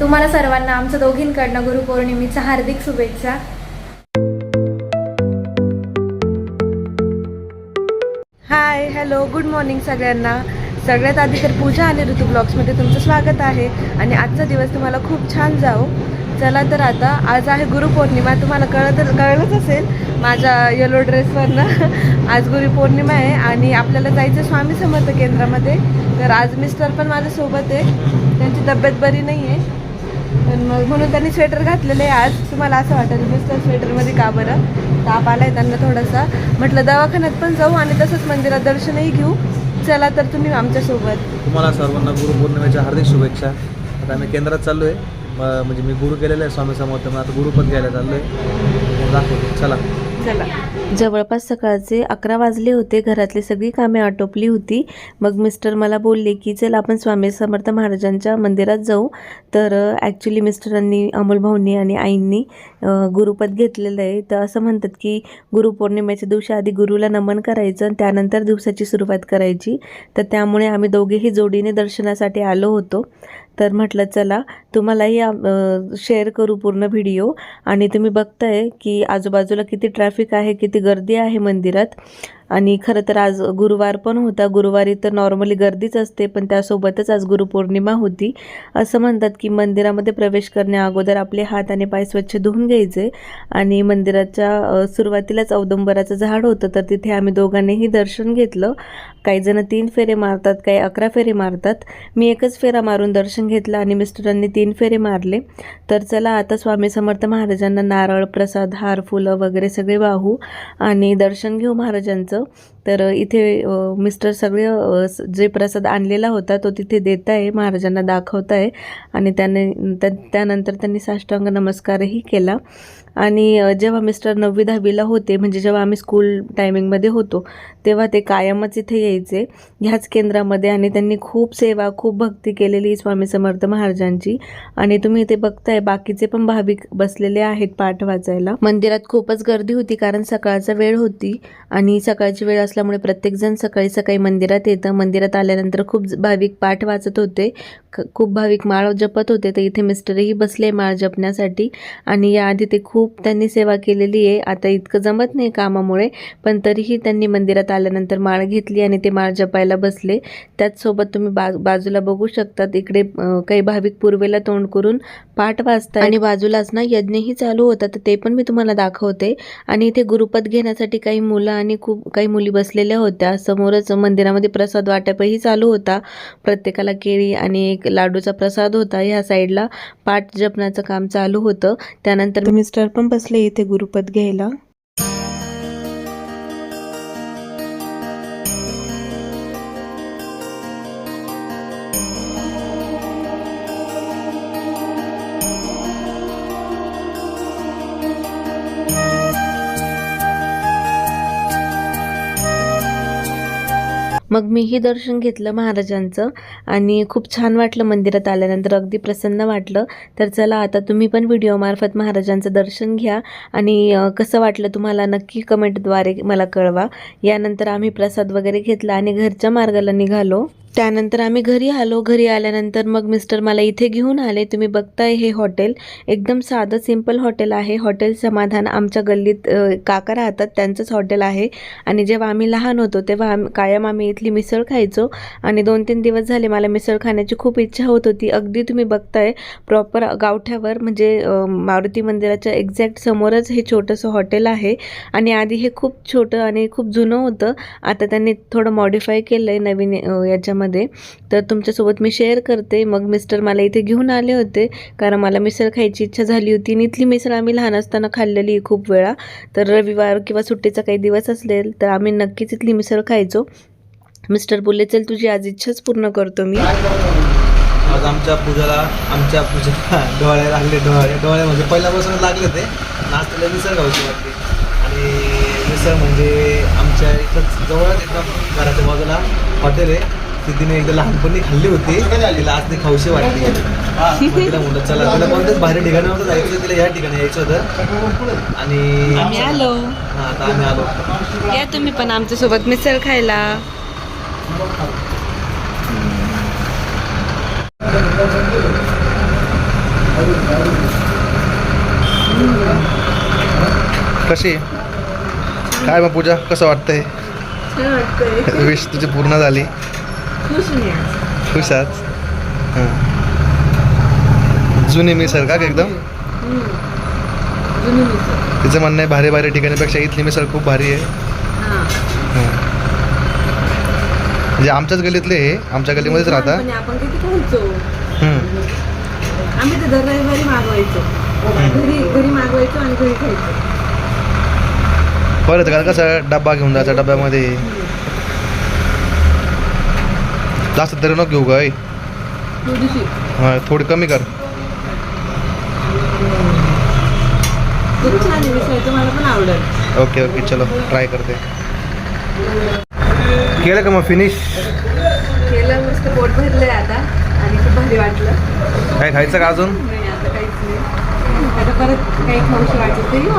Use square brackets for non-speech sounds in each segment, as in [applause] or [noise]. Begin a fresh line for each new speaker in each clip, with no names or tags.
तुम्हाला सर्वांना आमचं दोघींकडनं गुरुपौर्णिमेच्या हार्दिक शुभेच्छा.
हाय हॅलो गुड मॉर्निंग सगळ्यांना. सगळ्यात आधी तर पूजा आणि ऋतू ब्लॉग्समध्ये तुमचं स्वागत आहे आणि आजचा दिवस तुम्हाला खूप छान जाओ चला तर आता आज आहे गुरुपौर्णिमा तुम्हाला कळत कळलंच असेल माझ्या येलो ड्रेसवरनं आज गुरुपौर्णिमा आहे आणि आपल्याला जायचं स्वामी समर्थ केंद्रामध्ये. तर आज मिस्टर पण माझ्यासोबत आहे. त्यांची तब्येत बरी नाही आहे पण मग म्हणून त्यांनी स्वेटर घातलेलं आहे आज. तुम्हाला असं वाटत नुसतं स्वेटरमध्ये का बरं? ताप आलाय त्यांना थोडासा. म्हटलं दवाखान्यात पण जाऊ आणि तसंच मंदिरात दर्शनही घेऊ. चला तर तुम्ही आमच्यासोबत.
तुम्हाला सर्वांना गुरुपौर्णिमेच्या हार्दिक शुभेच्छा. आता आम्ही केंद्रात चाललो आहे म्हणजे मी गुरु केलेलं आहे स्वामी समोर मग आता गुरुपद घ्यायला चाललो आहे दाखवतो. चला.
जवळपास सकाळचे अकरा वाजले होते. घरातली सगळी कामे आटोपली होती. मग मिस्टर मला बोलले की चल आपण स्वामी समर्थ महाराजांच्या मंदिरात जाऊ. तर ॲक्च्युली मिस्टरांनी अमोल भाऊंनी आणि आईंनी गुरुपद घेतलेलं आहे. तर असं म्हणतात की गुरुपौर्णिमेच्या दिवशी आधी गुरुला नमन करायचं आणि त्यानंतर दिवसाची सुरुवात करायची. तर त्यामुळे आम्ही दोघेही जोडीने दर्शनासाठी आलो होतो. तर म्हटलं चला तुम्हालाही शेअर करू पूर्ण व्हिडिओ आणि तुम्ही बघताय की आजूबाजूला किती ट्रॅफिक आहे किती गर्दी आहे मंदिरात. आणि खरं तर आज गुरुवार पण होता. गुरुवारी तर नॉर्मली गर्दीच असते पण त्यासोबतच आज गुरुपौर्णिमा होती. असं म्हणतात की मंदिरामध्ये प्रवेश करण्या अगोदर आपले हात आणि पाय स्वच्छ धुवून घ्यायचे आणि मंदिराच्या सुरुवातीलाच औदंबराचं झाड होतं तर तिथे आम्ही दोघांनीही दर्शन घेतलं. काही जण तीन फेरे मारतात काही अकरा फेरे मारतात. मी एकच फेरा मारून दर्शन घेतलं आणि मिस्टरांनी तीन फेरे मारले. तर चला आता स्वामी समर्थ महाराजांना नारळ प्रसाद हार फुलं वगैरे सगळे वाहू आणि दर्शन घेऊ महाराजांचं. तर इथे मिस्टर सगळे जे प्रसाद आणलेला होता तो तिथे देत आहे महाराजांना दाखवत आहे आणि त्याने त्यानंतर त्यांनी साष्टांग नमस्कारही केला. आणि जेव्हा मिस्टर नववी दहावीला होते म्हणजे जेव्हा आम्ही स्कूल टायमिंगमध्ये होतो तेव्हा ते कायमच इथे यायचे ह्याच केंद्रामध्ये आणि त्यांनी खूप सेवा खूप भक्ती केलेली स्वामी समर्थ महाराजांची. आणि तुम्ही इथे बघताय बाकीचे पण भाविक बसलेले आहेत पाठ वाचायला. मंदिरात खूपच गर्दी होती कारण सकाळचा वेळ होती आणि सकाळची वेळ असल्यामुळे प्रत्येकजण सकाळी सकाळी मंदिरात येतं. मंदिरात आल्यानंतर खूप भाविक पाठ वाचत होते. ख- खूप भाविक माळ जपत होते तर इथे मिस्टरही बसले माळ जपण्यासाठी. आणि याआधी ते खूप त्यांनी सेवा केलेली आहे. आता इतकं जमत नाही कामामुळे पण तरीही त्यांनी मंदिरात आल्यानंतर माळ घेतली आणि ते माळ जपायला बसले. त्याचसोबत तुम्ही बा बाजूला बघू शकतात इकडे काही भाविक पूर्वेला तोंड करून पाठ वाचतात आणि बाजूलाच ना यज्ञही चालू होता तर ते पण मी तुम्हाला दाखवते. आणि इथे गुरुपद घेण्यासाठी काही मुलं आणि खूप काही मुली बसलेल्या होत्या. समोरच मंदिरामध्ये प्रसाद वाटपही चालू होता. प्रत्येकाला केळी आणि एक लाडूचा प्रसाद होता. ह्या साईडला पाठ जपण्याचं काम चालू होतं. त्यानंतर मिस्टर पण बसले इथे गुरुपद घ्यायला. मग मीही दर्शन घेतलं महाराजांचं आणि खूप छान वाटलं मंदिरात आल्यानंतर. अगदी प्रसन्न वाटलं. तर चला आता तुम्ही पण व्हिडिओमार्फत महाराजांचं दर्शन घ्या आणि कसं वाटलं तुम्हाला नक्की कमेंटद्वारे मला कळवा. यानंतर आम्ही प्रसाद वगैरे घेतला आणि घरच्या मार्गाला निघालो. त्यानंतर आम्ही घरी आलो. घरी आल्यानंतर मग मिस्टर मला इथे घेऊन आले. तुम्ही बघताय हे हॉटेल. एकदम साधं सिंपल हॉटेल आहे. हॉटेल समाधान आमच्या गल्लीत काका राहतात. त्यांचंच हॉटेल आहे. आणि जेव्हा आम्ही लहान होतो तेव्हा आम कायम आम्ही इथली मिसळ खायचो. आणि दोन तीन दिवस झाले मला मिसळ खाण्याची खूप इच्छा होत होती. अगदी तुम्ही बघताय प्रॉपर गावठ्यावर म्हणजे मारुती मंदिराच्या एक्झॅक्ट समोरच हे छोटंसं हॉटेल आहे. आणि आधी हे खूप छोटं आणि खूप जुनं होतं. आता त्यांनी थोडं मॉडिफाय केलं आहे नवीन याच्यामध्ये. याच्यामध्ये तर तुमच्यासोबत मी शेअर करते. मग मिस्टर मला इथे घेऊन आले होते. कारण मला मिसळ खायची इच्छा झाली होती आणि इथली मिसळ आम्ही लहान असताना खाल्लेली खूप वेळा. तर रविवार किंवा सुट्टीचा काही दिवस असेल तर आम्ही नक्कीच इथली मिसळ खायचो. मिस्टर बोलले चल तुझी आज इच्छाच पूर्ण करतो मी.
आज आमच्या पूजाला आमच्या पूजेला डोळे लागले डोळे डोळे म्हणजे पहिल्यापासून लागले ते. नाचलेले मिसळ गावची वाटते आणि मिसळ म्हणजे आमच्या इथंच जवळच एकदम घराच्या बाजूला हॉटेल आहे. तिने एकदा लहानपणी खाल्ली होती. तिला आज ते खाऊशी वाटली. तिला चला तिला कोणत्याच बाहेर ठिकाणी होतं जायचं तिला या ठिकाणी यायचं होतं. आणि
आम्ही आलो.
हा आता आम्ही आलो.
या तुम्ही पण आमच्यासोबत मिसळ खायला.
कशी? काय मग पूजा? कसं वाटतंय? विश [laughs] तुझी पूर्ण झाली.
खुश नाही आज.
खुश आहात हां जुनी मिसळ का एकदम
हम्म. जुनी मिसळ.
तिचं म्हणणं आहे भारी भारी ठिकाणीपेक्षा इथली मिसळ खूप भारी आहे
हां.
हां. म्हणजे आमच्याच गलीतले हे आमच्या गलीमध्येच राहता
लहानपणी आपण किती खायचो
हम्म.
आम्ही तर दर रविवारी मागवायचो घरी घरी मागवायचो आणि घरी खायचो
परत का कसं डब्बा घेऊन जायचा डब्यामध्ये जास्त तरी नको घेऊ गाय हां थोडी कमी कर. ओके ओके चलो ट्राय करते. केलं का मग फिनिश
केलं मस्त पोट भरलंय आता. आणि खूप भारी वाटलं.
काय खायचं का अजून?
नाही आता काहीच नाही. आता परत काही खाऊशी वाटलं तर येऊ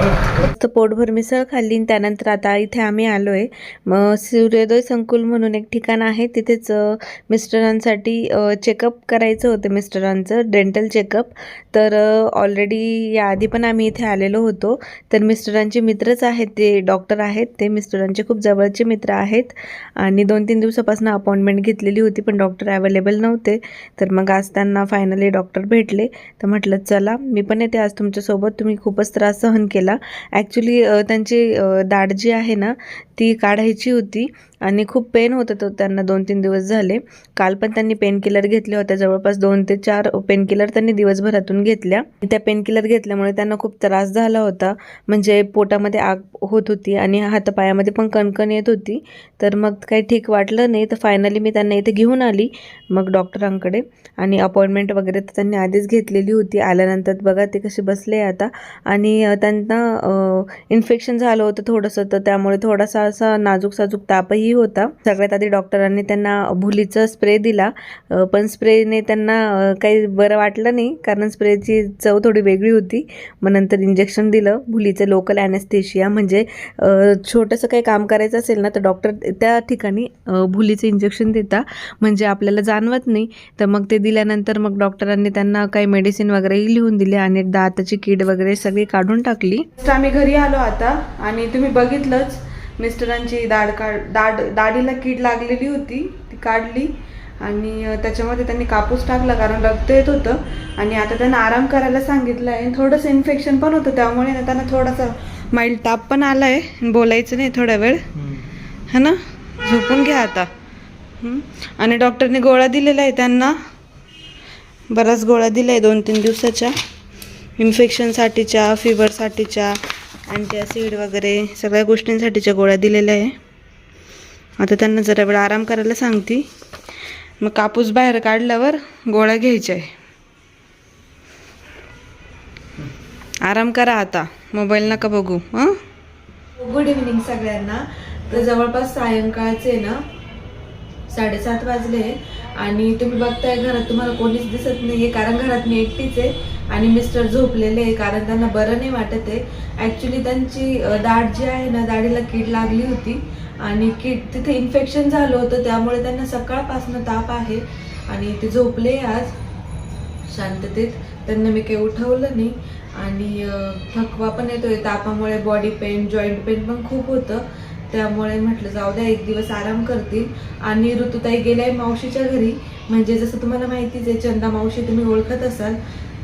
आपण
पोटभर मिसळ खाल्ली त्यानंतर आता इथे आम्ही आलो आहे मग सूर्योदय संकुल म्हणून एक ठिकाण आहे. तिथेच मिस्टरांसाठी चेकअप करायचं होतं मिस्टरांचं डेंटल चेकअप तर ऑलरेडी याआधी पण आम्ही इथे आलेलो होतो. तर मिस्टरांचे मित्रच आहेत ते डॉक्टर आहेत. ते मिस्टरांचे खूप जवळचे मित्र आहेत. आणि दोन तीन दिवसापासून अपॉइंटमेंट घेतलेली होती पण डॉक्टर अवेलेबल नव्हते. तर मग आज त्यांना फायनली डॉक्टर भेटले. तर म्हटलं चला मी पण येते. आज तुमच्यासोबत तुम्ही खूपच त्रास सहन केला. ॲक्च्युली त्यांची दाढ जी आहे ना ती काढायची होती. आणि खूप पेन होत होतं. त्यांना दोन तीन दिवस झाले. काल पण त्यांनी पेनकिलर घेतल्या होत्या. जवळपास दोन ते चार पेनकिलर त्यांनी दिवसभरातून घेतल्या. त्या पेनकिलर घेतल्यामुळे त्यांना खूप त्रास झाला होता. म्हणजे पोटामध्ये आग होत होती आणि हातपायामध्ये पण कणकण येत होती. तर मग काही ठीक वाटलं नाही. तर फायनली मी त्यांना इथे घेऊन आली. मग डॉक्टरांकडे आणि अपॉइंटमेंट वगैरे तर त्यांनी आधीच घेतलेली होती. आल्यानंतर बघा ते कसे बसले आता. आणि त्यांना इन्फेक्शन झालं होतं थोडंसं. तर त्यामुळे थोडासा असा नाजूक साजूक तापही होता. सगळ्यात आधी डॉक्टरांनी त्यांना भुलीचा स्प्रे दिला. पण स्प्रेने त्यांना काही बरं वाटलं नाही. कारण स्प्रेची चव थोडी वेगळी होती. मग नंतर इंजेक्शन दिलं. भुलीचं लोकल ॲनेस्थेशिया म्हणजे छोटंसं काही काम करायचं असेल ना तर डॉक्टर त्या ठिकाणी भुलीचं इंजेक्शन देता. म्हणजे आपल्याला जाणवत नाही. तर मग ते दिल्यानंतर मग डॉक्टरांनी त्यांना काही मेडिसिन वगैरेही लिहून दिले आणि दाताची कीड वगैरे सगळी काढून टाकली.
तर आम्ही घरी आलो आता आणि तुम्ही बघितलंच. मिस्टरांची दाढ काढ दाढ दाढीला कीड लागलेली होती ती काढली. आणि त्याच्यामध्ये त्यांनी कापूस टाकला कारण रक्त येत होतं. आणि आता त्यांना आराम करायला सांगितलं आहे. थोडंसं इन्फेक्शन पण होतं त्यामुळे ना त्यांना थोडासा माइल्ड ताप पण आला आहे बोलायचं नाही थोडा वेळ. है ना? झोपून घ्या आता. हं? आणि डॉक्टरने गोळ्या दिलेला आहे त्यांना. बराच गोळ्या दिल्या आहे दोन तीन दिवसाच्या इन्फेक्शनसाठीच्या फिवरसाठीच्या अँटीॲसिड वगैरे सगळ्या गोष्टींसाठीच्या गोळ्या दिलेल्या आहे. आता त्यांना जरा वेळ आराम करायला सांगते. मग कापूस बाहेर काढल्यावर गोळ्या घ्यायच्या आहे. आराम करा आता. मोबाईल नका बघू हां? गुड इव्हिनिंग सगळ्यांना. तर जवळपास सायंकाळचे ना साडेसात वाजले. आणि तुम्ही बघताय घरात तुम्हाला कोणीच दिसत नाहीये कारण घरात मी एकटीच आहे आणि मिस्टर झोपलेले आहे कारण त्यांना बरं नाही वाटत आहे. ॲक्च्युली त्यांची दाढ जी आहे ना दाढीला कीड लागली होती आणि कीड तिथे इन्फेक्शन झालं होतं त्यामुळे त्यांना सकाळपासून ताप आहे आणि ते झोपले आज शांततेत. त्यांना मी काही उठवलं नाही आणि थकवा पण येतोय तापामुळे बॉडी पेन जॉईंट पेन पण खूप होतं. त्यामुळे म्हटलं जाऊ द्या एक दिवस आराम करतील. आणि ऋतुताई गेल्या मावशीच्या घरी म्हणजे जसं तुम्हाला माहितीच आहे चंदा मावशी तुम्ही ओळखत असाल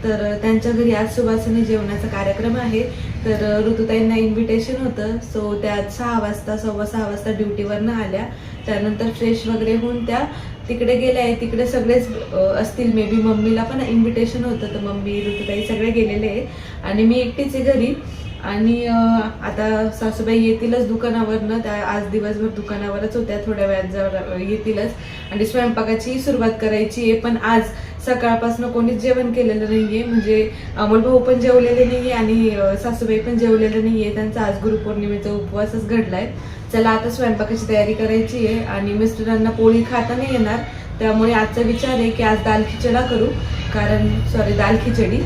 तर त्यांच्या घरी आज सुवासने जेवणाचा कार्यक्रम आहे. तर ऋतुताईंना इन्व्हिटेशन होतं. सो त्या सहा वाजता सव्वा सहा वाजता ड्युटीवरनं आल्या. त्यानंतर फ्रेश वगैरे होऊन त्या तिकडे गेल्या आहे तिकडे सगळेच असतील. मे बी मम्मीला पण इन्व्हिटेशन होतं. तर मम्मी ऋतुताई सगळे गेलेले आहे आणि मी एकटीच आहे घरी. आणि आता सासूबाई येतीलच दुकानावरनं. त्या आज दिवसभर दुकानावरच होत्या थोड्या वेळात येतीलच. आणि स्वयंपाकाची सुरुवात करायची आहे पण आज सकाळपासून कोणीच जेवण केलेलं नाहीये. म्हणजे अमोल भाऊ पण जेवलेले नाहीये आणि सासूबाई पण जेवलेलं नाहीये. त्यांचा आज गुरुपौर्णिमेचा उपवासच घडलाय. चला आता स्वयंपाकाची तयारी करायची आहे आणि मिस्टरांना पोळी खाता नाही येणार. त्यामुळे आजचा विचार आहे की आज दाल खिचडा करू. कारण सॉरी दाल खिचडी.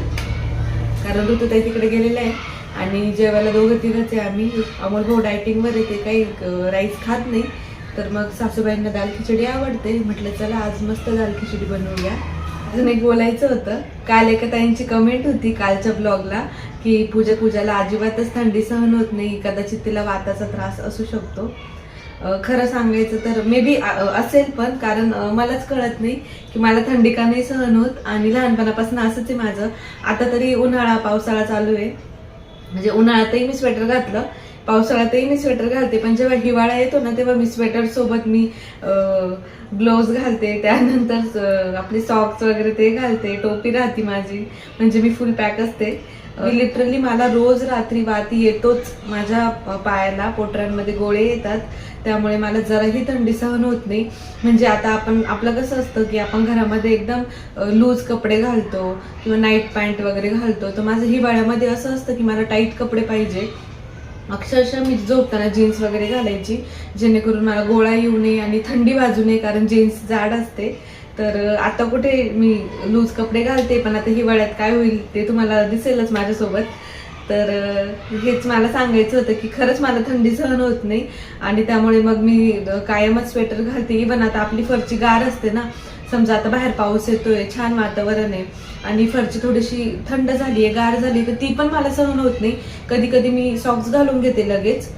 कारण ऋतुताई तिकडे गेलेला आहे आणि जेवायला दोघं तिघंच आहे आम्ही. अमोल भाऊ डायटिंगवर येते काही राईस खात नाही. तर मग सासूबाईंना दाल खिचडी आवडते. म्हटलं चला आज मस्त दाल खिचडी बनवूया. अजून एक बोलायचं होतं. काल एका ताईंची कमेंट होती कालच्या ब्लॉगला की पूजा पूजाला अजिबातच थंडी सहन होत नाही. कदाचित तिला वाताचा त्रास असू शकतो. खरं सांगायचं तर मे बी असेल पण कारण मलाच कळत नाही की मला थंडी का नाही सहन होत. आणि लहानपणापासून असंच आहे माझं. आता तरी उन्हाळा पावसाळा चालू आहे. म्हणजे उन्हाळ्यातही मी स्वेटर घातलं पावसाळ्यातही मी स्वेटर घालते पण जेव्हा हिवाळा येतो ना तेव्हा मी स्वेटर सोबत मी ग्लोव्ज घालते. त्यानंतर आपले सॉक्स वगैरे ते घालते टोपी राहते माझी म्हणजे मी फुल पॅक असते. लिटरली मला रोज रात्री वाती येतोच माझ्या पायाला पोटऱ्यांमध्ये गोळे येतात. त्यामुळे मला जराही थंडी सहन होत नाही. म्हणजे आता आपण आपलं कसं असतं की आपण घरामध्ये एकदम लूज कपडे घालतो किंवा नाईट पॅन्ट वगैरे घालतो. तर माझं हिवाळ्यामध्ये असं असतं की मला टाईट कपडे पाहिजे. अक्षरशः मी झोपताना जीन्स वगैरे घालायची जेणेकरून मला गोळा येऊ नये आणि थंडी वाजू नये कारण जीन्स जाड असते. तर आता कुठे मी लूज कपडे घालते पण आता हिवाळ्यात काय होईल ते तुम्हाला दिसेलच माझ्यासोबत. तर हेच मला सांगायचं होतं की खरंच मला थंडी सहन होत नाही आणि त्यामुळे मग मी कायमच स्वेटर घालते. इवन आता आपली फरची गार असते ना समजा आता बाहेर पाऊस येतोय छान वातावरण आहे आणि फरची थोडीशी थंड झाली आहे गार झाली तर ती पण मला सहन होत नाही. कधी कधी मी सॉक्स घालून घेते लगेच.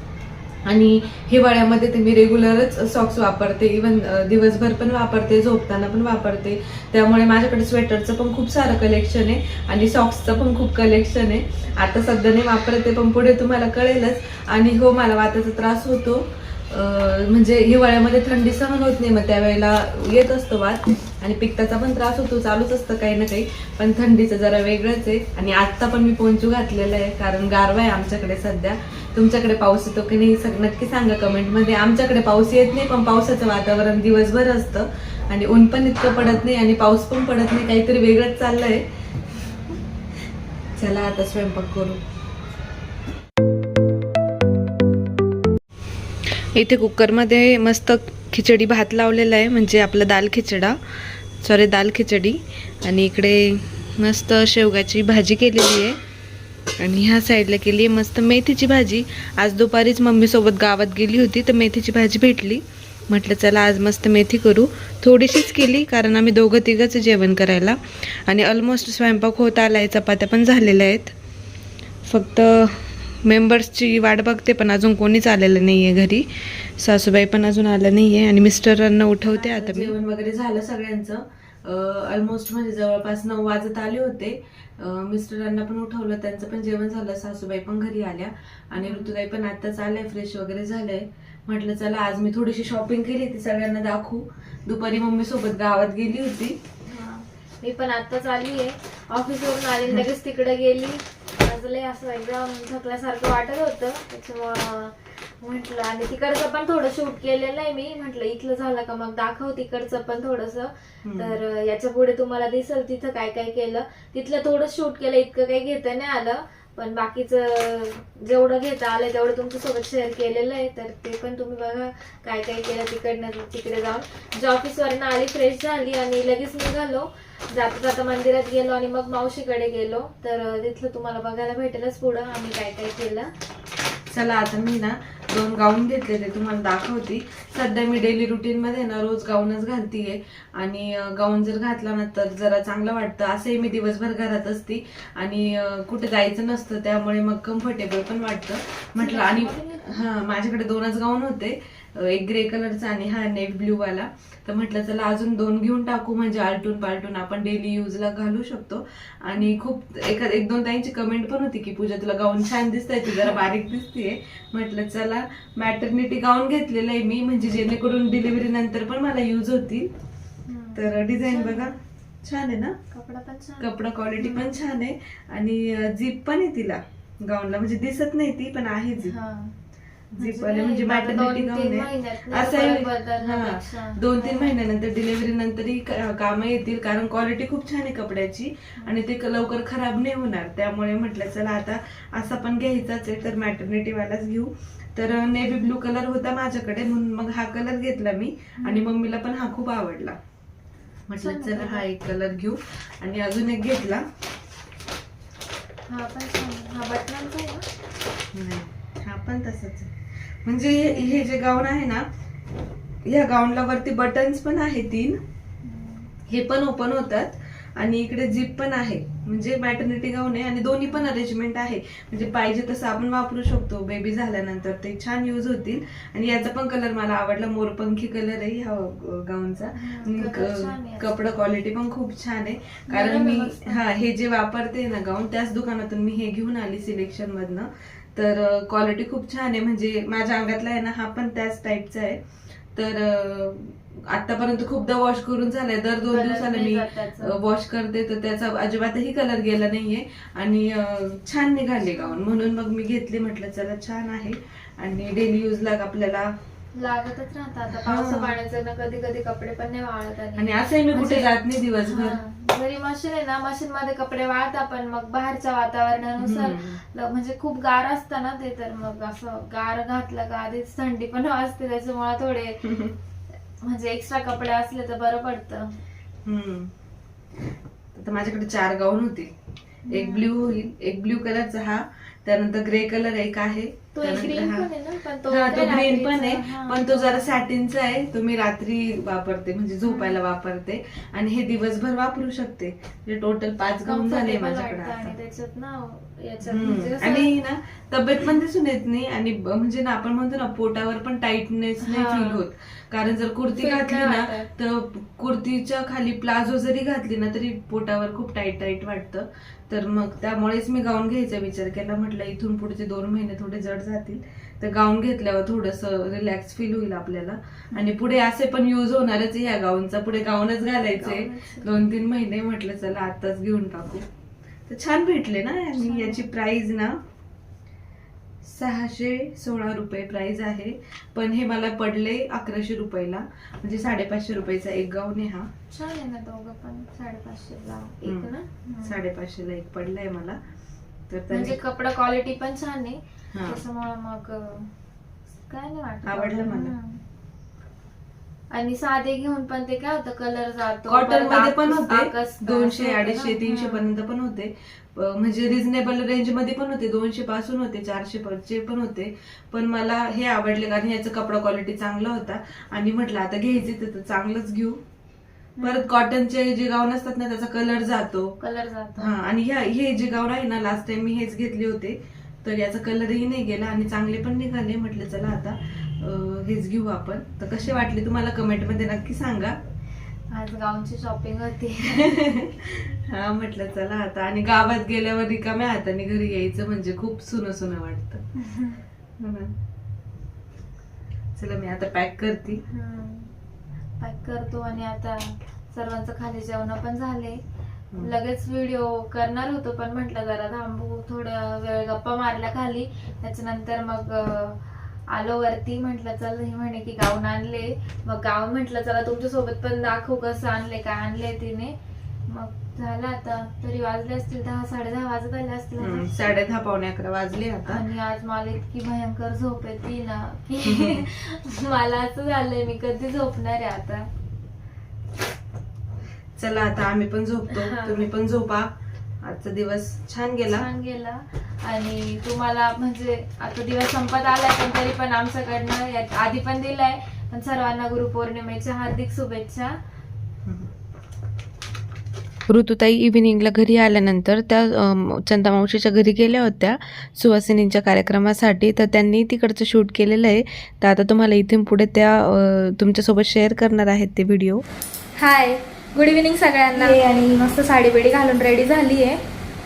आणि हिवाळ्यामध्ये ते मी रेग्युलरच सॉक्स वापरते. इवन दिवसभर पण वापरते झोपताना पण वापरते. त्यामुळे माझ्याकडे स्वेटरचं पण खूप सारं कलेक्शन आहे आणि सॉक्सचं पण खूप कलेक्शन आहे. आता सध्या नाही वापरते पण पुढे तुम्हाला कळेलच. आणि हो मला वाताचा त्रास होतो. म्हणजे हिवाळ्यामध्ये थंडी सहन होत नाही मग त्यावेळेला येत असतो वात. आणि पित्ताचा पण त्रास होतो चालूच असतं काही ना काही. पण थंडीचं जरा वेगळंच आहे. आणि आत्ता पण मी पोंचू घातलेलं आहे कारण गारवा आहे आमच्याकडे सध्या. तुमच्याकडे पाऊस येतो की नाही नक्की सांगा कमेंटमध्ये. आमच्याकडे पाऊस येत नाही पण पावसाचं वातावरण दिवसभर असतं. आणि ऊन पण इतकं पडत नाही आणि पाऊस पण पडत नाही काहीतरी वेगळंच चाललंय. चला आता स्वयंपाक करू. इथे कुकरमध्ये मस्त खिचडी भात लावलेला आहे म्हणजे आपला दाल खिचडा. सॉरी दाल खिचडी. आणि इकडे मस्त शेवगाची भाजी केलेली आहे. आणि ह्या साईडला केली आहे मस्त मेथीची भाजी. आज दुपारीच मम्मीसोबत गावात गेली होती तर मेथीची भाजी भेटली. म्हटलं चला आज मस्त मेथी करू. थोडीशीच केली कारण आम्ही दोघं तिघंच जेवण करायला. आणि ऑलमोस्ट स्वयंपाक होत आला आहे चपात्या पण झालेल्या आहेत. फक्त मेंबर्सची वाट बघते पण अजून कोणीच आलेलं नाही आहे घरी. सासूबाई पण अजून आलं नाही आहे आणि मिस्टरांना उठवते आता जेवण वगैरे झालं सगळ्यांचं. ऑलमोस्ट म्हणजे जवळपास नऊ वाजत आले होते. मिस्टरांना पण उठवलं त्यांचं पण जेवण झालं सासूबाई पण घरी आल्या. आणि ऋतुताई पण आत्ताच आल्या फ्रेश वगैरे झालंय. म्हटलं चला आज मी थोडीशी शॉपिंग केली ती सगळ्यांना दाखवू. दुपारी मम्मी सोबत गावात गेली होती.
मी पण आत्ताच आली आहे. ऑफिसवरून आली लगेच तिकडे गेली. आज लय असं एकदम थकल्यासारखं वाटत होतं. त्याच्यामुळं म्हटलं आणि तिकडचं पण थोडं शूट केलेलं आहे मी. म्हटलं इथलं झालं का मग दाखव तिकडचं पण थोडस. तर याच्यापुढे तुम्हाला दिसल तिथं काय काय केलं. तिथलं थोडं शूट केलं इतकं काही घेता नाही आलं. पण बाकीचं जेवढं घेता आलं तेवढं तुमच्यासोबत शेअर केलेलं आहे. तर ते पण तुम्ही बघा काय काय केलं तिकडनं तिकडे जाऊन. जे ऑफिसवरनं आली फ्रेश झाली आणि लगेच निघालो. जाता जाता मंदिरात गेलो आणि मग मावशीकडे गेलो. तर तिथलं तुम्हाला बघायला भेटेलच पुढं आम्ही काय काय केलं.
चला आता मी ना दोन गाऊन घेतले ते तुम्हाला दाखवते. सध्या मी डेली रुटीन मध्ये ना रोज गाऊनच घालतीये. आणि गाऊन जर घातला ना तर जरा चांगलं वाटतं. असंही मी दिवसभर घरात असते. आणि कुठे जायचं नसतं. त्यामुळे मग कम्फर्टेबल पण वाटतं. म्हटलं आणि हा माझ्याकडे दोनच गाऊन होते. एक ग्रे कलरचा आणि हा नेव्ही ब्ल्यू वाला. तर म्हटलं चला अजून दोन घेऊन टाकू म्हणजे आलटून पालटून आपण डेली यूजला घालू शकतो. आणि खूप एका एक दोन ताईंची कमेंट पण होती की पूजा तुला गाऊन छान दिसतंय ती जरा बारीक दिसतीये. म्हटलं चला मॅटर्निटी गाऊन घेतलेलं आहे मी म्हणजे जेणेकरून डिलिव्हरी नंतर पण मला यूज होतील. तर डिझाईन बघा छान आहे ना?
कपडा पण छान.
कपडा क्वालिटी पण छान आहे. आणि जीप पण आहे तिला गाऊनला म्हणजे दिसत नाही ती पण आहे जीप
म्हणजे
म्हणजे मॅटर्निटी
दोन- तीन
गाऊन असं. दोन महिन्यानंतर डिलिव्हरी नंतरही कामं येतील कारण क्वालिटी खूप छान आहे कपड्याची आणि ते लवकर खराब नाही होणार. त्यामुळे म्हटलं चला आता असा पण घ्यायचाच आहे तर मॅटर्निटी वालाच घेऊ. तर नेव्ही ब्लू कलर होता माझ्याकडे म्हणून मग हा कलर घेतला मी आणि मम्मीला पण हा खूप आवडला. म्हटलं चला हा एक कलर घेऊ आणि अजून एक घेतला.
हा पण हा बटनांचा आहे
हा पण तसंच आहे. म्हणजे हे जे गाऊन आहे ना या गाऊनला वरती बटन्स पण आहे तीन. हे पण ओपन होतात. आणि इकडे जीप पण आहे. म्हणजे मॅटर्निटी गाऊन आहे आणि दोन्ही पण अरेंजमेंट आहे. म्हणजे पाहिजे तसं आपण वापरू शकतो. बेबी झाल्यानंतर ते छान यूज होतील. आणि याचा पण कलर मला आवडला. मोरपंखी कलर आहे ह्या गाऊनचा कपडा क्वालिटी पण खूप छान आहे. कारण मी. हा हे जे वापरते ना गाऊन त्याच दुकानातून मी हे घेऊन आली सिलेक्शन मधनं. तर क्वालिटी खूप छान आहे. म्हणजे माझ्या अंगातला आहे ना हा पण त्याच टाईपचा आहे. तर आतापर्यंत खूपदा वॉश करून झालाय. दर दोन दिवसाला मी. वॉश करते. तर त्याचा अजिबातही कलर गेला नाहीये. आणि छान निघाले गाऊन. म्हणून मग मी घेतली म्हटलं चला छान आहे. आणि डेली यूजला आपल्याला
लागतच राहतं आता
हा.
पावसा पाण्याचं ना कधी कधी कपडे पण नाही वाळत
आणि असंही मी कुठे
म्हणजे-
जात नाही दिवसभर.
जरी मशीन आहे ना मशीन मध्ये कपडे वाळतात पण मग बाहेरच्या वातावरणानुसार म्हणजे खूप गार असतं ना ते तर मग असं गार घातलं का आधीच थंडी पण वाजते त्याच्यामुळे थोडे [laughs] म्हणजे एक्स्ट्रा कपडे असले तर बरं पडतं.
हम्म. आता माझ्याकडे चार गाऊन होते. एक ब्ल्यू होईल एक ब्ल्यू कलरचा हा त्यानंतर ग्रे कलर एक आहे.
तो एक
त्यानंतर
ग्रीन
हा.
पण आहे ना? पण तो
हा तो
काय
ग्रीन पण आहे.
हा.
पण तो जरा सॅटिनचा आहे. तो मी रात्री वापरते म्हणजे झोपायला वापरते. आणि हे दिवसभर वापरू शकते. म्हणजे टोटल पाच गाऊन झाले
Comfortable
माझ्याकडे
वाटतं आणि त्याच्यात ना याच्यात
हम्म.
म्हणजे कसं-
आणि ना तब्येत पण दिसून येत नाही. आणि ब- म्हणजे ना आपण म्हणतो ना पोटावर पण टाइटनेस नाही
हा.
फील होत. कारण जर कुर्ती घातली ना. तर कुर्तीच्या खाली प्लाझो जरी घातली ना तरी पोटावर खूप टाईट टाईट वाटतं. तर मग त्यामुळेच मी गाऊन घ्यायचा विचार केला. म्हटलं इथून पुढचे दोन महिने थोडे जड जातील. तर गाऊन घेतल्यावर थोडस रिलॅक्स फील होईल आपल्याला. आणि पुढे असे पण युज होणारच ह्या गाऊनचा. पुढे गाऊनच घालायचे. दोन तीन महिने म्हटलं चला आताच घेऊन टाकू. तर छान भेटले ना आणि याची प्राइस ना. सहाशे सोळा रुपये प्राइस आहे. पण हे मला पडले अकराशे रुपयाला. म्हणजे साडेपाचशे रुपयाचा एक गाऊन आहे हा
छान आहे ना दोघं पण. साडेपाचशे ला एक. ना.
साडेपाचशेला एक पडलाय मला. तर
म्हणजे कपडा क्वालिटी पण छान आहे. त्याच्यामुळे मग काय नाही वाटत.
आवडलं मला.
आणि साधे घेऊन पण ते काय होतं कलर जातो
कॉटनमध्ये पण होते. दोनशे अडीचशे. तीनशे. पर्यंत पण होते. म्हणजे रिझनेबल रेंजमध्ये पण होते. दोनशे पासून होते चारशे चे पण होते. पण मला हे आवडले कारण याचा कपडा क्वालिटी चांगला होता. आणि म्हटलं आता घ्यायचे तर चांगलंच घेऊ. परत कॉटनचे जे गाऊन असतात ना त्याचा कलर जातो.
कलर जातो.
हा आणि ह्या हे जे गाऊन आहे ना लास्ट टाइम मी हेच घेतले होते. तर याचा कलरही नाही गेला आणि चांगले पण निघाले. म्हटलं चला आता. हेच घेऊ आपण. तर कसे वाटले तुम्हाला कमेंटमध्ये नक्की सांगा.
आज गाऊनची शॉपिंग होती. [laughs]
हा म्हटलं चला आता. आणि गावात गेल्यावर रिकाम्या हाताने घरी यायचं म्हणजे खूप सुनं सुनं वाटतं. [laughs] हो. चला मी आता पॅक करते.
पॅक करतो आणि आता सर्वांचं खाली जेवण पण झाले.
हम्म.
लगेच व्हिडिओ करणार होतो पण म्हटलं जरा थांबू. थोड्या वेळ गप्पा मारल्या खाली. त्याच्यानंतर मग आलो वरती म्हटलं चल ही म्हणे की गाऊन आणले. मग गाऊन म्हटलं चला तुमच्यासोबत पण दाखवू कसं आणले काय आणले तिने. मग झालं आता तरी वाजले असतील दहा साडे दहा वाजत आले असतील आता.
साडे दहा पावणे अकरा वाजले आता.
आणि आज मला इतकी भयंकर झोप येते ना. की [laughs] [laughs] मला असं झालंय मी कधी झोपणार आहे आता?
चला आता आम्ही पण झोपतो. तुम्ही पण झोपा. आजचा दिवस छान गेला.
छान गेला. आणि तुम्हाला म्हणजे आता दिवस संपत आलाय पण तरी पण आमच्याकडनं यात आधी पण दिलाय. पण सर्वांना गुरुपौर्णिमेच्या हार्दिक शुभेच्छा.
ऋतुताई इव्हिनिंगला घरी आल्यानंतर त्या अम, चंदा मावशीच्या घरी गेल्या होत्या. सुवासिनींच्या कार्यक्रमासाठी तर त्यांनी तिकडचं शूट केलेलं आहे. तर आता तुम्हाला इथून पुढे त्या तुमच्यासोबत शेअर करणार आहेत ते व्हिडिओ
हाय गुड इव्हिनिंग सगळ्यांना. आणि मस्त साडी बिडी घालून रेडी झाली आहे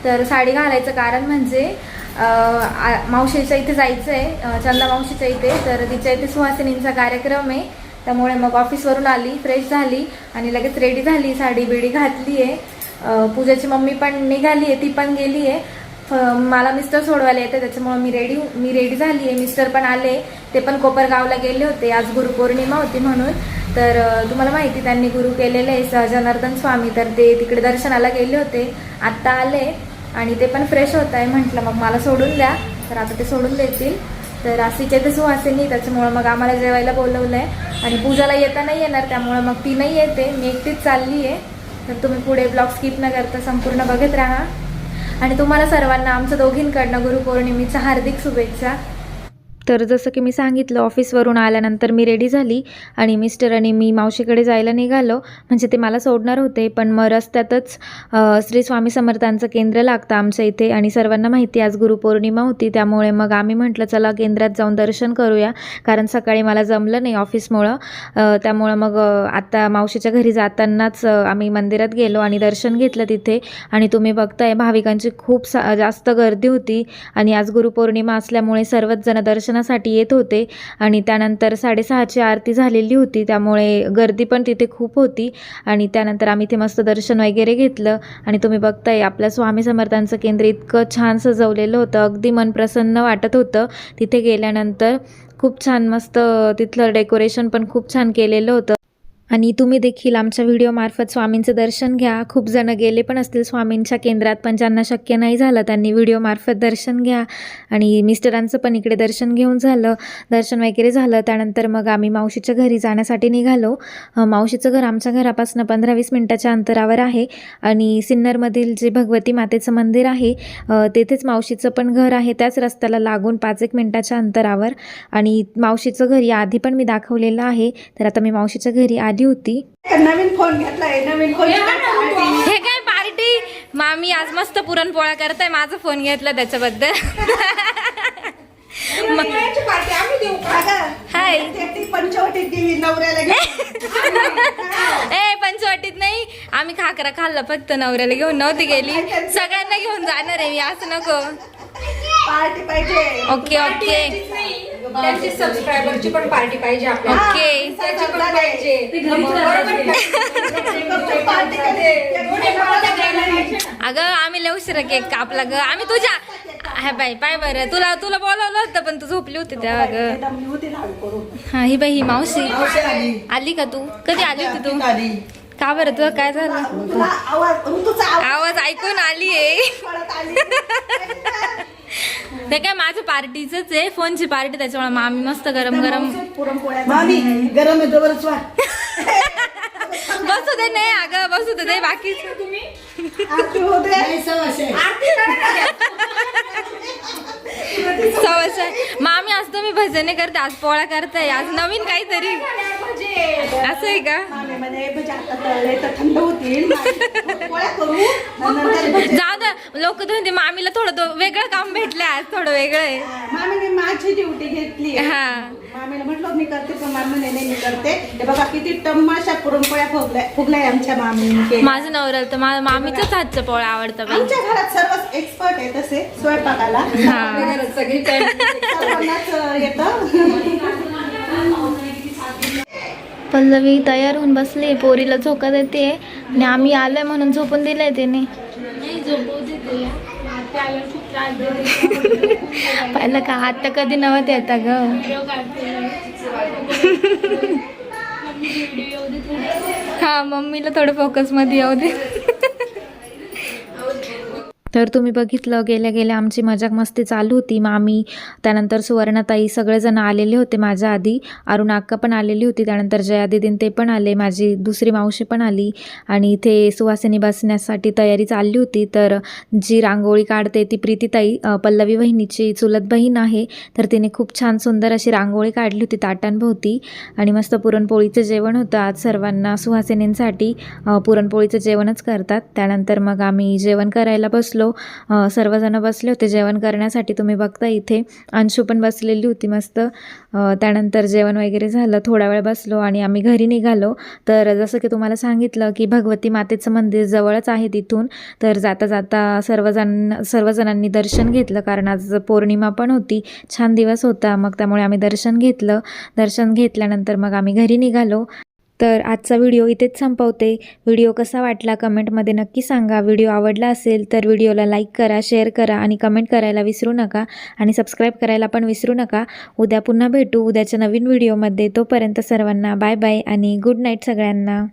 तर साडी घालायचं कारण म्हणजे आ- मावशीच्या इथे जायचं आहे चंदा मावशीच्या इथे तर तिच्या इथे सुहासिनींचा कार्यक्रम आहे. त्यामुळे मग ऑफिसवरून आली फ्रेश झाली आणि लगेच रेडी झाली साडी बिडी घातली आहे. पूजाची मम्मी पण निघाली आहे ती पण गेली आहे. फ- मला मिस्टर सोडवायला येते त्याच्यामुळे मी रेडी मी रेडी झाली आहे. मिस्टर पण आले ते पण कोपरगावला गेले होते. आज गुरुपौर्णिमा होती म्हणून. तर तुम्हाला माहिती त्यांनी गुरु केलेले आहे स- स्वामी. तर ते तिकडे दर्शनाला गेले होते. आत्ता आले. आणि ते पण फ्रेश होत आहे. म्हटलं मग मला सोडून द्या. तर आता ते सोडून देतील. तर आसीच्या तर सुहासिनी त्याच्यामुळं मग आम्हाला जेवायला बोलवलं आहे आणि पूजाला येता नाही येणार त्यामुळं मग ती नाही येते. मी एकटीच चालली आहे. तर तुम्ही पुढे ब्लॉग स्किप न करता संपूर्ण बघत राहा. आणि तुम्हाला सर्वांना आमचं दोघींकडनं गुरुपौर्णिमेच्या हार्दिक शुभेच्छा. तर जसं की मी सांगितलं ऑफिसवरून आल्यानंतर मी रेडी झाली आणि मिस्टर आणि मी मावशीकडे जायला निघालो. म्हणजे ते मला सोडणार होते पण मग रस्त्यातच श्री स्वामी समर्थांचं केंद्र लागतं आमच्या इथे आणि सर्वांना माहिती आज गुरुपौर्णिमा होती. त्यामुळे मग आम्ही म्हटलं चला केंद्रात जाऊन दर्शन करूया. कारण सकाळी मला जमलं नाही ऑफिसमुळं. त्यामुळं मग आता मावशीच्या घरी जातानाच आम्ही मंदिरात गेलो आणि दर्शन घेतलं तिथे. आणि तुम्ही बघताय भाविकांची खूप सा जास्त गर्दी होती. आणि आज गुरुपौर्णिमा असल्यामुळे सर्वच जण दर्शनासाठी येत होते. आणि त्यानंतर साडेसहाची आरती झालेली होती. त्यामुळे गर्दी पण तिथे खूप होती. आणि त्यानंतर आम्ही ते मस्त दर्शन वगैरे घेतलं. आणि तुम्ही बघताय आपल्या स्वामी समर्थांचं केंद्र इतकं छान सजवलेलं होतं. अगदी मन प्रसन्न वाटत होतं. तिथे गेल्यानंतर खूप छान मस्त तिथलं डेकोरेशन पण खूप छान केलेलं होतं. आणि तुम्ही देखील आमच्या व्हिडिओमार्फत स्वामींचं दर्शन घ्या. खूप जण गेले पण असतील स्वामींच्या केंद्रात पण ज्यांना शक्य नाही झालं त्यांनी व्हिडिओमार्फत दर्शन घ्या. आणि मिस्टरांचं पण इकडे दर्शन घेऊन झालं. दर्शन वगैरे झालं. त्यानंतर मग आम्ही मावशीच्या घरी जाण्यासाठी निघालो. मावशीचं घर आमच्या घरापासून पंधरा वीस मिनटाच्या अंतरावर आहे. आणि सिन्नरमधील जे भगवती मातेचं मंदिर आहे तेथेच मावशीचं पण घर आहे. त्याच रस्त्याला लागून पाच एक मिनटाच्या अंतरावर. आणि मावशीचं घर याआधी पण मी दाखवलेलं आहे. तर आता मी मावशीच्या घरी आली होती.
नवीन फोन घेतलाय नवीन फोन
हे काय पार्टी? मामी आज मस्त पुरणपोळ्या करताय माझा फोन घेतला त्याच्याबद्दल.
पार्टी आम्ही देऊ का? गं?
हाय.
पंचवटीत नवऱ्याला. [laughs]
ए पंचवटीत नाही. आम्ही खाकरा खाल्ला फक्त नवऱ्याला घेऊन. नव्हती गेली. सगळ्यांना घेऊन जाणार आहे मी असं नको.
पार्टी पाहिजे.
Okay okay.
त्यांची सबस्क्रायबरची पण पार्टी पाहिजे आपल्याला.
ओके
त्याची पण [laughs] पाहिजे
पार्टी कधी?
अगं आम्ही लय उशिरा केक कापला ग. आम्ही तुझ्या हा बाई पाय बरं. तुला तुला बोलावलं होतं पण तू झोपली होती तेव्हा ग.
होती करून.
हा ही बाई ही मावशी. आली. का तू? कधी आली होती तू? का बरं तुला काय झालं?
तुला आवाज ऋतूचा आवाज
आवाज ऐकून आली आहे
कळत आली.
ते काय माझं पार्टीच आहे फोनची पार्टी त्याच्यामुळे मामी मस्त गरम गरम
मामी गरम वा
बसू दे नाही अगं बसू दे बाकी
सवाशे.
मामी आज तुम्ही भजने करते आज पोळा करताय आज नवीन काहीतरी. असं आहे का?
मामी पोळ्या.
जाऊ दे. लोक म्हणते मामीला थोडं तो वेगळं काम भेटलं आज थोडं वेगळं आहे.
मामीने माझी ड्युटी घेतली
हा.
मामीला म्हटलं मी करते पण मामी म्हणे नाही मी करते. हे बघा किती टम्माशा पुरणपोळ्या फुगल्या फुगल्या आमच्या मामीने. केल्या.
माझं नवऱ्याला तर मा- मामीचंच हातचं पोळा आवडतं बाई.
आमच्या घरात सर्वच एक्सपर्ट आहे तसे स्वयंपाकाला.
हा.
सगळी
येतं. [laughs] [laughs]
पल्लवी तयार होऊन बसली. पोरीला झोका देते. आणि आम्ही आलोय म्हणून झोपून दिलंय तिने. पाहिलं [laughs] का आता कधी नवत येता ग? हा मम्मीला थोडं फोकसमध्ये येऊ दे. तर तुम्ही बघितलं गेल्या गेल्या आमची मजाक मस्ती चालू होती. मामी त्यानंतर सुवर्णाताई सगळेजण आलेले होते माझ्या आधी. अरुणाक्का पण आलेली होती त्यानंतर जयादिदीन ते पण आले माझी दुसरी मावशी पण आली. आणि इथे सुवासिनी बसण्यासाठी तयारी चालली होती. तर जी रांगोळी काढते ती प्रीतीताई पल्लवी बहिणीची चुलत बहीण आहे. तर तिने खूप छान सुंदर अशी रांगोळी काढली होती ताटांभोवती. आणि मस्त पुरणपोळीचं जेवण होतं. आज सर्वांना सुहासिनींसाठी पुरणपोळीचं जेवणच करतात. त्यानंतर मग आम्ही जेवण करायला बसलो. बसलो. सर्वजण बसले होते जेवण करण्यासाठी. तुम्ही बघता इथे अंशू पण बसलेली होती मस्त. त्यानंतर जेवण वगैरे झालं. थोडा वेळ बसलो आणि आम्ही घरी निघालो. तर जसं की तुम्हाला सांगितलं की भगवती मातेचं मंदिर जवळच आहे तिथून. तर जाता जाता सर्वजण सर्वजणांनी दर्शन घेतलं. कारण आज पौर्णिमा पण होती. छान दिवस होता. मग त्यामुळे आम्ही दर्शन घेतलं. दर्शन घेतल्यानंतर मग आम्ही घरी निघालो. तर आजचा व्हिडिओ इथेच संपवते. व्हिडिओ कसा वाटला कमेंटमध्ये नक्की सांगा. व्हिडिओ आवडला असेल तर व्हिडिओला लाईक करा शेअर करा आणि कमेंट करायला विसरू नका आणि सबस्क्राईब करायला पण विसरू नका. उद्या पुन्हा भेटू. उद्याच्या नवीन व्हिडिओमध्ये तोपर्यंत सर्वांना बाय बाय आणि गुड नाईट सगळ्यांना.